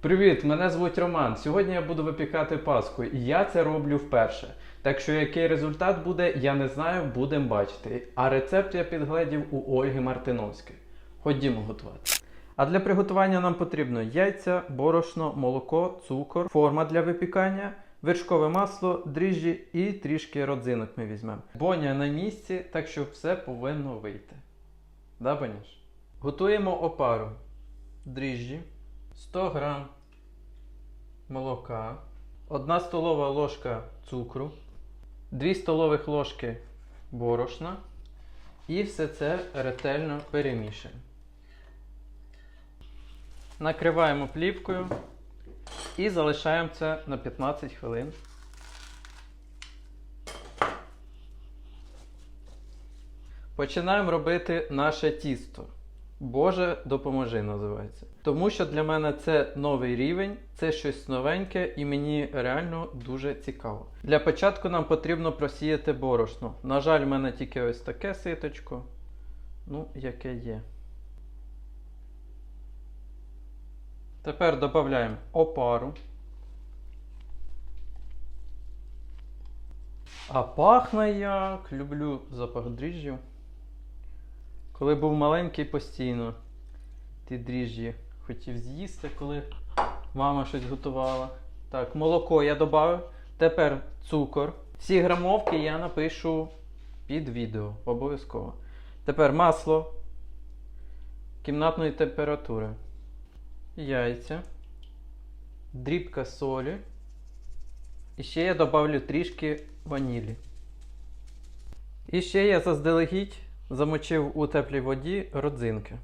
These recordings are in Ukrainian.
Привіт, мене звуть Роман. Сьогодні я буду випікати паску, і я це роблю вперше. Так що який результат буде, я не знаю, будемо бачити. А рецепт я підгледів у Ольги Мартиновської. Ходімо готувати. А для приготування нам потрібно яйця, борошно, молоко, цукор, форма для випікання, вершкове масло, дріжджі і трішки родзинок ми візьмемо. Боня на місці, так що все повинно вийти. Да, Боняш? Готуємо опару. Дріжджі, 100 грам молока, 1 столова ложка цукру, 2 столових ложки борошна і все це ретельно перемішуємо. Накриваємо плівкою і залишаємо це на 15 хвилин. Починаємо робити наше тісто. Боже, допоможи, називається. Тому що для мене це новий рівень, це щось новеньке і мені реально дуже цікаво. Для початку нам потрібно просіяти борошно. На жаль, в мене тільки ось таке ситочко. Ну, яке є. Тепер додаємо опару. А пахне як. Люблю запах дріжджів. Коли був маленький постійно, ті дріжджі хотів з'їсти, коли мама щось готувала. Так, молоко я додав. Тепер цукор. Всі грамовки я напишу під відео обов'язково. Тепер масло кімнатної температури. Яйця, дрібка солі. І ще я додавлю трішки ванілі. І ще я заздалегідь замочив у теплій воді родзинки.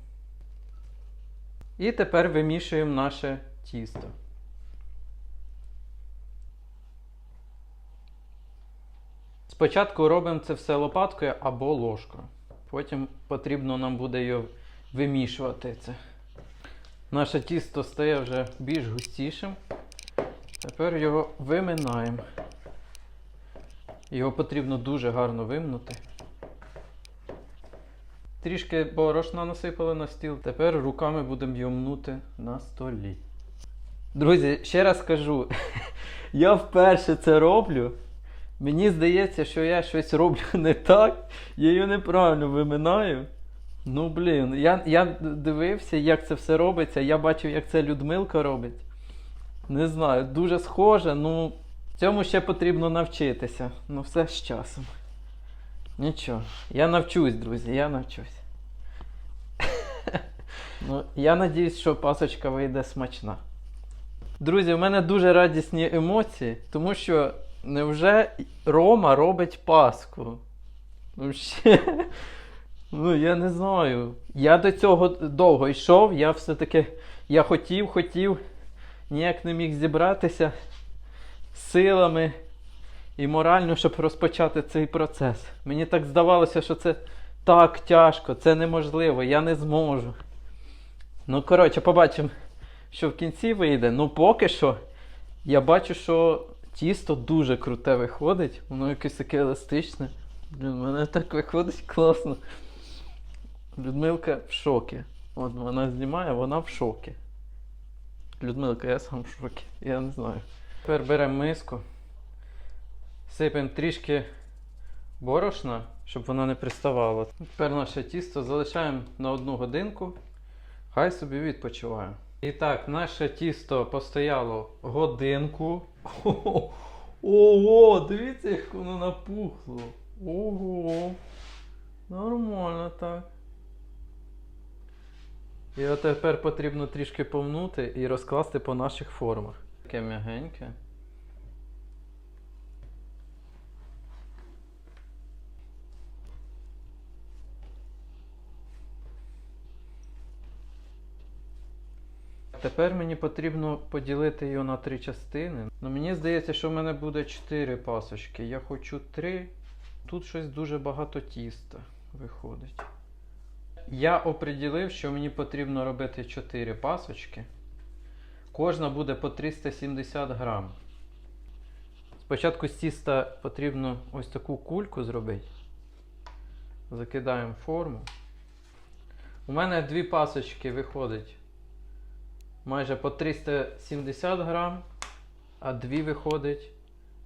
І тепер вимішуємо наше тісто. Спочатку робимо це все лопаткою або ложкою. Потім потрібно нам буде його вимішувати це. Наше тісто стає вже більш густішим. Тепер його виминаємо. Його потрібно дуже гарно вимнути. Трішки борошна насипали на стіл. Тепер руками будемо його мнути на столі. Друзі, ще раз кажу, я вперше це роблю. Мені здається, що я щось роблю не так, я її неправильно виминаю. Ну, блін, я, я дивився, як це все робиться. Я бачив, як це Людмилка робить. Не знаю, дуже схоже, ну цьому ще потрібно навчитися. Ну, все з часом. Нічого. Я навчусь, друзі, я навчусь. ну, я надіюсь, що пасочка вийде смачна. Друзі, у мене дуже радісні емоції, тому що невже Рома робить паску? Ну я не знаю. Я до цього довго йшов, я все-таки я хотів, хотів, ніяк не міг зібратися силами і морально, щоб розпочати цей процес. Мені так здавалося, що це так тяжко, це неможливо, я не зможу. Ну, коротше, побачимо, що в кінці вийде. Ну, поки що, я бачу, що тісто дуже круте виходить, воно якесь таке еластичне. Блін, мене так виходить класно. Людмилка в шокі. От вона знімає, вона в шокі. Людмилка, я сам в шокі. Я не знаю. Тепер беремо миску. Сипемо трішки борошна, щоб воно не приставало. Тепер наше тісто залишаємо на одну годинку. Хай собі відпочиває. І так, наше тісто постояло годинку. Ого, дивіться, як воно напухло. Ого. Нормально так. І тепер потрібно трішки повнути і розкласти по наших формах. Таке м'ягеньке. Тепер мені потрібно поділити його на три частини. Ну мені здається, що в мене буде 4 пасочки. Я хочу 3. Тут щось дуже багато тіста виходить. Я оприділив, що мені потрібно робити 4 пасочки. Кожна буде по 370 грам. Спочатку з тіста потрібно ось таку кульку зробити. Закидаємо форму. У мене дві пасочки виходить майже по 370 грам, а дві виходить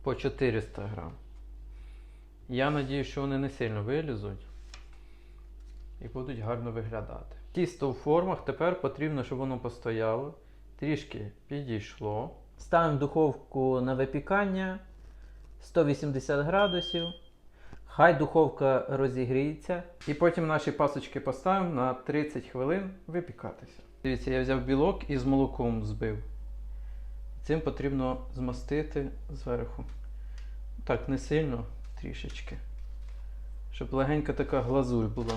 по 400 грам. Я надію, що вони не сильно вилізуть і будуть гарно виглядати. Тісто в формах тепер потрібно, щоб воно постояло, трішки підійшло. Ставимо духовку на випікання 180 градусів. Хай духовка розігріється. І потім наші пасочки поставимо на 30 хвилин випікатися. Дивіться, я взяв білок і з молоком збив. Цим потрібно змастити зверху. Так, не сильно, трішечки. Щоб легенька така глазурь була.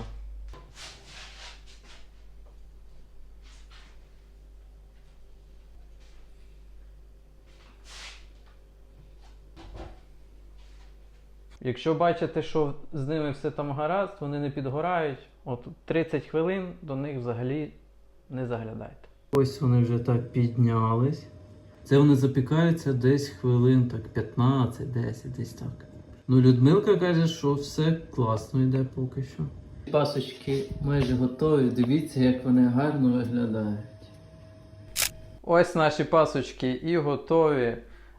Якщо бачите, що з ними все там гаразд, вони не підгорають, от 30 хвилин до них взагалі не заглядайте. Ось вони вже так піднялись. Це вони запікаються десь хвилин так 15-10, десь так. Ну, Людмилка каже, що все класно йде поки що. Пасочки майже готові. Дивіться, як вони гарно виглядають. Ось наші пасочки і готові.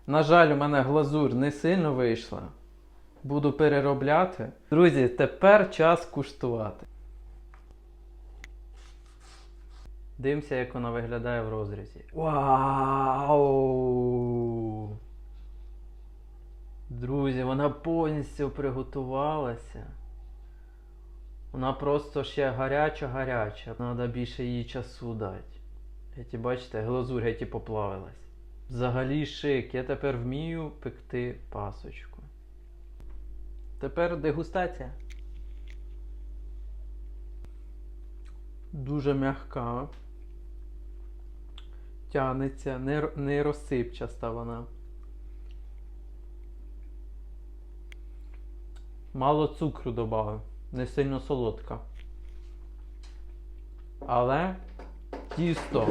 На жаль, у мене глазур не сильно вийшла. Буду переробляти. Друзі, тепер час куштувати. Дивимося, як вона виглядає в розрізі. Вау! Друзі, вона повністю приготувалася. Вона просто ще гаряча-гаряча. Треба більше їй часу дати. Геті, бачите, глазурь геті поплавилась. Взагалі шик. Я тепер вмію пекти пасочку. Тепер дегустація. Дуже м'яка. Тянеться, не, розсипчаста вона. Мало цукру додав, не сильно солодка. Але тісто.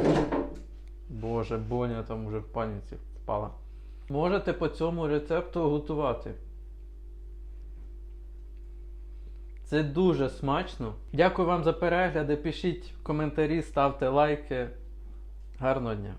Боже, Боня там уже в паніці впала. Можете по цьому рецепту готувати. Це дуже смачно. Дякую вам за перегляди. Пишіть коментарі, ставте лайки. Гарного дня!